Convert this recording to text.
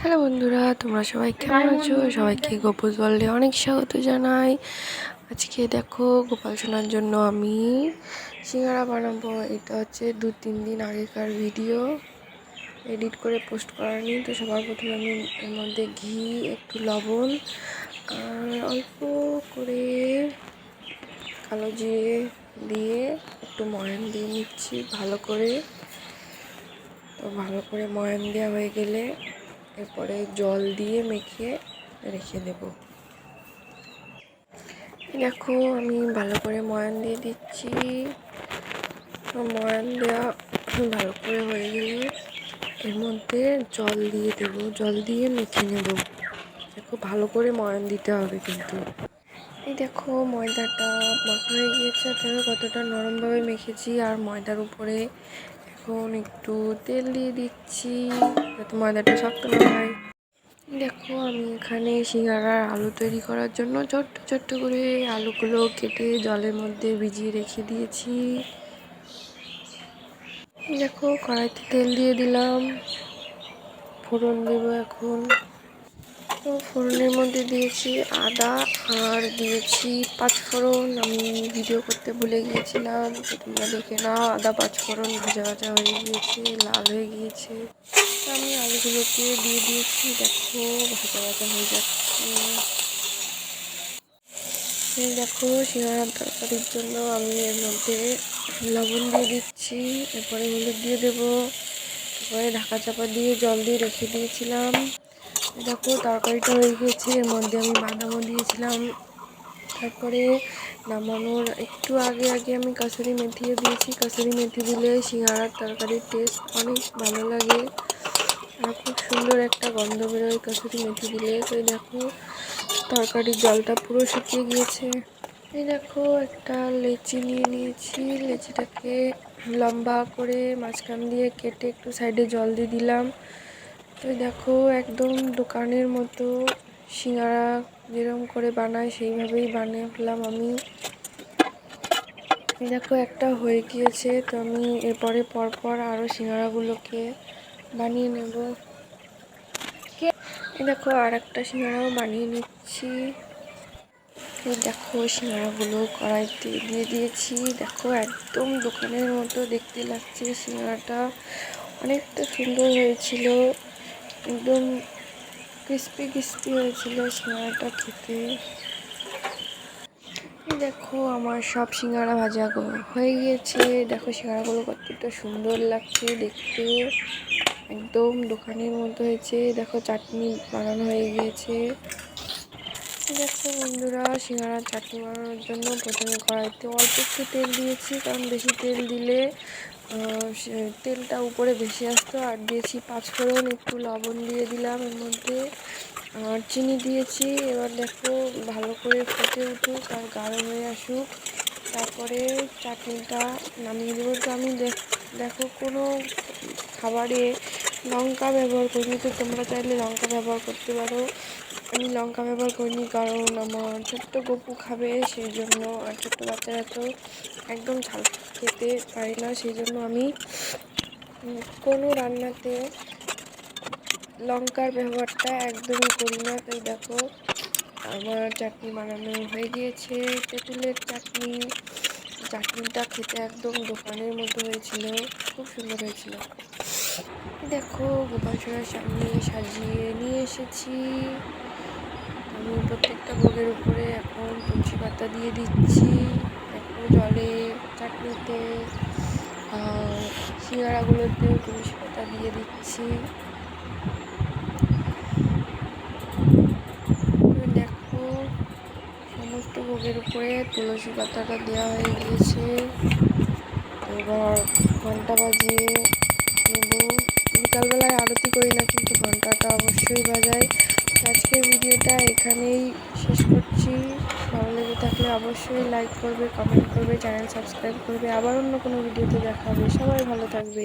Hello বন্ধুরা, তোমরা সবাই কেমন আছো? সবাইকে গোপাল ওয়ার্ল্ডে অনেক স্বাগত জানাই। আজকে দেখো, গোপাল সোনার জন্য আমি সিঙ্গারা বানাবো। এটা হচ্ছে দু তিন দিন আগেকার ভিডিও। এডিট করে পোস্ট করার নি তো সবার প্রথমে আমি এর মধ্যে ঘি, একটু লবণ, আর অল্প করে কালো জিরে দিয়ে একটু ময়ান দিয়ে নিচ্ছি ভালো করে। তো ভালো করে ময়ান দেওয়া হয়ে গেলে এরপরে জল দিয়ে মেখে রেখে দেব। দেখো, আমি ভালো করে ময়ান দিয়ে দিচ্ছি। ময়ান দেওয়া ভালো করে হয়ে গেলে এর মধ্যে জল দিয়ে দেব, জল দিয়ে মেখে নেব। দেখো, ভালো করে ময়ান দিতে হবে কিন্তু। এই দেখো, ময়দাটা মাখা হয়ে গিয়েছে। দেখো কতটা নরমভাবে মেখেছি, আর ময়দার উপরে এখন একটু তেল দিয়ে দিচ্ছি যাতে ময়দাটা শক্ত না হয়। দেখো, আমি এখানে সিঙ্গারার আলু তৈরি করার জন্য ছোট্ট ছোট্ট করে আলুগুলো কেটে জলের মধ্যে ভিজিয়ে রেখে দিয়েছি। দেখো, কড়াইতে তেল দিয়ে দিলাম। ফোড়ন দেবো এখন। ফোড়নের মধ্যে দিয়েছি আদা আর দিয়েছি পাঁচফোড়ন। আমি ভিডিও করতে ভুলে গিয়েছিলাম তোমরা দেখে নাও, আদা, পাঁচফোড়ন ভাজা ভাজা হয়ে গিয়েছে, লাল হয়ে গিয়েছে। আমি আলুগুলোকে দিয়ে দিয়েছি, দেখো, ভাজা ভাজা হয়ে যাচ্ছে। দেখো সিঙ্গারার তরকারির জন্য আমি এর মধ্যে লবণ দিয়ে দিচ্ছি, এরপরে হলুদ দিয়ে দেবো। তারপরে ঢাকা চাপা দিয়ে জল দিয়ে রেখে দিয়েছিলাম। দেখো, তরকারিটা হয়ে গেছে এর মধ্যে আমি বাদামও দিয়েছিলাম। তারপরে নামানোর একটু আগে আগে আমি কাসুরি মেথিও দিয়েছি। কাসুরি মেথি দিলে সিঙ্গারার তরকারির টেস্ট অনেক ভালো লাগে। আর খুব সুন্দর একটা গন্ধ বেরোয় কাসুরি মেথি দিলে। তো দেখো, তরকারির জলটা পুরো শুকিয়ে গিয়েছে। এই দেখো, একটা লেচি নিয়ে নিয়েছি। লেচিটাকে লম্বা করে মাঝখান দিয়ে কেটে একটু সাইডে জল দিয়ে দিলাম। তো দেখো, একদম দোকানের মতো সিঙ্গারা যেরকম করে বানায়, সেইভাবেই বানিয়ে ফেলাম আমি দেখো, একটা হয়ে গিয়েছে, তো আমি এরপরে পরপর আরও সিঙ্গারাগুলোকে বানিয়ে নেব। দেখো আর একটা সিঙ্গারাও বানিয়ে নিচ্ছি। দেখো, সিঙ্গারাগুলো কড়াইতে দিয়ে দিয়েছি। দেখো, একদম দোকানের মতো দেখতে লাগছে সিঙ্গারাটা। অনেকটা সুন্দর হয়েছিল। একদম ক্রিস্পি ক্রিস্পি হয়েছিল সিঙ্গারাটা খেতে। দেখো আমার সব সিঙ্গারা ভাজা হয়ে গিয়েছে। দেখো সিঙ্গারাগুলো কতটা সুন্দর লাগছে দেখতে। একদম দোকানের মতো হয়েছে। দেখো চাটনি বানানো হয়ে গিয়েছে। দেখো বন্ধুরা, সিঙ্গারা চাটনি বানানোর জন্য প্রথমে কড়াইতে অল্প একটু তেল দিয়েছি, কারণ বেশি তেল দিলে তেলটা উপরে বেশি আসতো। আর দিয়েছি পাঁচফোড়ন, একটু লবণ দিয়ে দিলাম এর মধ্যে। আর চিনি দিয়েছি, এবার দেখো ভালো করে ফুটে উঠুক আর গাঢ় হয়ে আসুক। তারপরে চাটনিটা নামিয়ে দেবো। তো আমি দেখো কোনো খাবারে লঙ্কা ব্যবহার করিনি, তো তোমরা চাইলে লঙ্কা ব্যবহার করতে পারো। আমি লঙ্কা ব্যবহার করিনি কারণ আমার ছোট্ট গপু খাবে সেই জন্য আর ছোট্ট বাচ্চারা তো একদম ঝাল খেতে পারি না সেই জন্য আমি কোনো রান্নাতে লঙ্কার ব্যবহারটা একদমই করি না। তাই দেখো, আমার চাটনি বানানো হয়ে গিয়েছে। তেঁতুলের চাটনি, চাটনিটা খেতে একদম দোকানের মতো হয়েছিল, খুব সুন্দর হয়েছিল। দেখো গোপাল সামনে সাজিয়ে নিয়ে এসেছি। আমি প্রত্যেকটা ভোগের উপরে এখন তুলসী পাতা দিয়ে দিচ্ছি। এখন জলে, চাটনিতে সিঙ্গারাগুলোতেও তুলসী পাতা দিয়ে দিচ্ছি। দেখো, সমস্ত ভোগের উপরে তুলসী পাতাটা দেওয়া হয়ে গিয়েছে। এবার ঘণ্টা বাজিয়ে বিকালবেলায় আরতি করি না, কিন্তু ঘন্টাটা অবশ্যই বাজায় আজকের ভিডিওটা এখানেই শেষ করছি। ভালো লেগে থাকলে অবশ্যই লাইক করবে কমেন্ট করবে চ্যানেল সাবস্ক্রাইব করবে। আবার অন্য কোনো ভিডিওতে দেখা হবে। সবাই ভালো থাকবে।